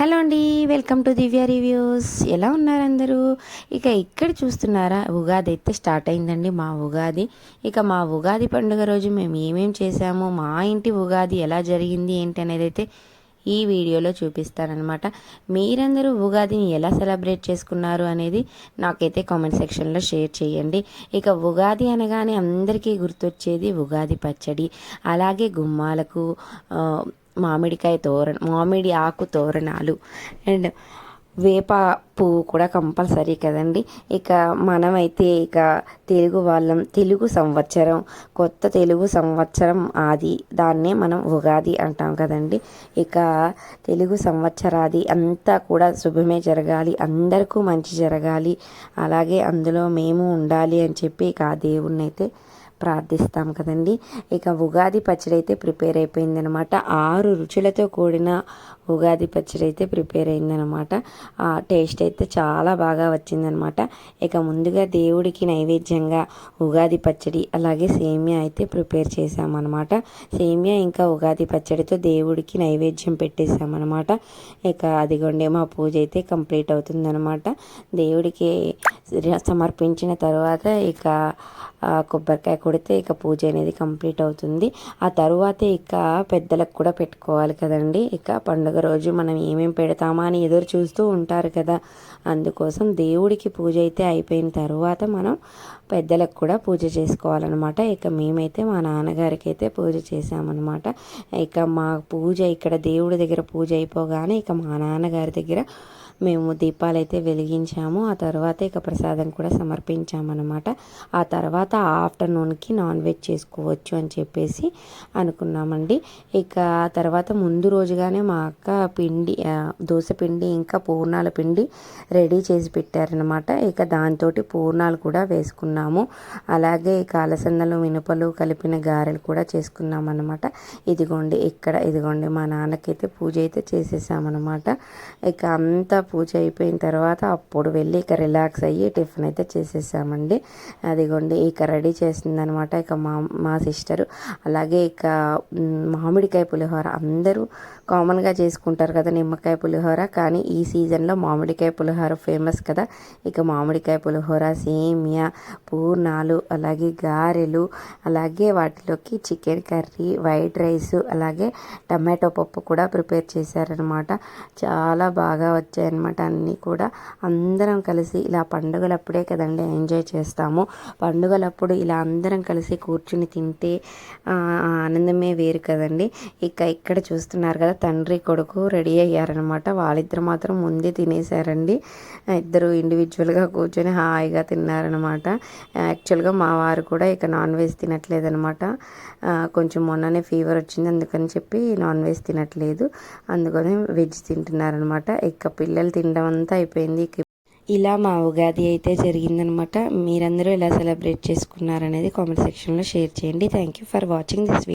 Hello అండి welcome to Divya reviews. ఎలా ఉన్నారు అందరూ? ఇక ఇక్కడ చూస్తున్నారా ఉగాది అయితే స్టార్ట్ అయిందండి మా ఉగాది. ఇక మా ఉగాది పండుగ రోజు మేము ఏమేం చేసాము మా ఇంటి ఉగాది ఎలా జరిగింది ఏంటి అనేది అయితే ఈ వీడియోలో చూపిస్తానమాట మీరందరూ ఉగాదిని ఎలా సెలబ్రేట్ చేసుకున్నారు అనేది నాకైతే కామెంట్ సెక్షన్లో షేర్ చేయండి. ఇక ఉగాది అనగానే అందరికీ గుర్తొచ్చేది ఉగాది పచ్చడి. అలాగే గుమ్మాలకు మామిడికాయ తోరణ మామిడి ఆకు తోరణాలు. అండ్ వేప పువ్వు కూడా కంపల్సరీ కదండి. ఇక మనమైతే ఇక తెలుగు వాళ్ళం తెలుగు సంవత్సరం కొత్త తెలుగు సంవత్సరం ఆది దాన్నే మనం ఉగాది అంటాం కదండి. ఇక తెలుగు సంవత్సరాది అంతా కూడా శుభమే జరగాలి అందరికీ మంచి జరగాలి అలాగే అందులో మేము ఉండాలి అని చెప్పి ఇక ఆ దేవుణ్ణి అయితే ప్రార్థిస్తాం కదండి. ఇక ఉగాది పచ్చడి అయితే ప్రిపేర్ అయిపోయిందనమాట ఆరు రుచులతో కూడిన ఉగాది పచ్చడి అయితే ప్రిపేర్ అయిందనమాట ఆ టేస్ట్ అయితే చాలా బాగా వచ్చిందనమాట ఇక ముందుగా దేవుడికి నైవేద్యంగా ఉగాది పచ్చడి అలాగే సేమియా అయితే ప్రిపేర్ చేసామన్నమాట సేమియా ఇంకా ఉగాది పచ్చడితో దేవుడికి నైవేద్యం పెట్టేశామన్నమాట. ఇక అదిగోండి మా పూజ అయితే కంప్లీట్ అవుతుందనమాట దేవుడికి సమర్పించిన తర్వాత ఇక కొబ్బరికాయ కొడితే ఇక పూజ అనేది కంప్లీట్ అవుతుంది. ఆ తరువాతే ఇక పెద్దలకు కూడా పెట్టుకోవాలి కదండి. ఇక పండుగ రోజు మనం ఏమేమి పెడతామా అని ఎదురు చూస్తూ ఉంటారు కదా. అందుకోసం దేవుడికి పూజ అయితే అయిపోయిన తర్వాత మనం పెద్దలకు కూడా పూజ చేసుకోవాలన్నమాట. ఇక మేమైతే మా నాన్నగారికి అయితే పూజ చేసామన్నమాట ఇక మా పూజ ఇక్కడ దేవుడి దగ్గర పూజ అయిపోగానే ఇక మా నాన్నగారి దగ్గర మేము దీపాలు అయితే వెలిగించాము. ఆ తర్వాత ఇక ప్రసాదం కూడా సమర్పించామన్నమాట. ఆ తర్వాత ఆఫ్టర్నూన్కి నాన్ వెజ్ చేసుకోవచ్చు అని చెప్పేసి అనుకున్నామండి. ఇక ఆ తర్వాత ముందు రోజుగానే మా అక్క పిండి దోశ పిండి ఇంకా పూర్ణాల పిండి రెడీ చేసి పెట్టారనమాట ఇక దాంతో పూర్ణాలు కూడా వేసుకున్నాము. అలాగే ఇక అలసందలు మినపలు కలిపిన గారెలు కూడా చేసుకున్నాం అనమాట ఇదిగోండి ఇక్కడ ఇదిగోండి మా నాన్నకైతే పూజ అయితే చేసేసామన్నమాట. ఇక అంతా పూజ అయిపోయిన తర్వాత అప్పుడు వెళ్ళి ఇక రిలాక్స్ అయ్యి టిఫిన్ అయితే చేసేసామండి. అదిగోండి ఇక రెడీ చేసిందనమాట ఇక మా మా సిస్టరు. అలాగే ఇక మామిడికాయ పులిహోర అందరూ కామన్గా చేసుకుంటారు కదా నిమ్మకాయ పులిహోర. కానీ ఈ సీజన్లో మామిడికాయ పులిహోర ఫేమస్ కదా. ఇక మామిడికాయ పులిహోర సేమియా పూర్ణాలు అలాగే గారెలు అలాగే వాటిలోకి చికెన్ కర్రీ వైట్ రైస్ అలాగే టమాటో పప్పు కూడా ప్రిపేర్ చేశారనమాట. చాలా బాగా అనమాట అన్నీ కూడా. అందరం కలిసి ఇలా పండుగలప్పుడే కదండి ఎంజాయ్ చేస్తాము. పండుగలప్పుడు ఇలా అందరం కలిసి కూర్చుని తింటే ఆనందమే వేరు కదండి. ఇక ఇక్కడ చూస్తున్నారు కదా తండ్రి కొడుకు రెడీ అయ్యారనమాట వాళ్ళిద్దరు మాత్రం ముందే తినేశారండి. ఇద్దరు ఇండివిజువల్గా కూర్చొని హాయిగా తిన్నారనమాట యాక్చువల్గా మా వారు కూడా ఇక నాన్ వెజ్ తినట్లేదనమాట కొంచెం మొన్ననే ఫీవర్ వచ్చింది అందుకని చెప్పి నాన్ వెజ్ తినట్లేదు. అందుకని వెజ్ తింటున్నారనమాట ఇక పిల్లలు తినడం అంతా అయిపోయింది. ఇలా మా ఉగాది అయితే జరిగిందనమాట. మీరందరూ ఎలా సెలబ్రేట్ చేసుకున్నారనేది కామెంట్ సెక్షన్లో షేర్ చేయండి. Thank you for watching this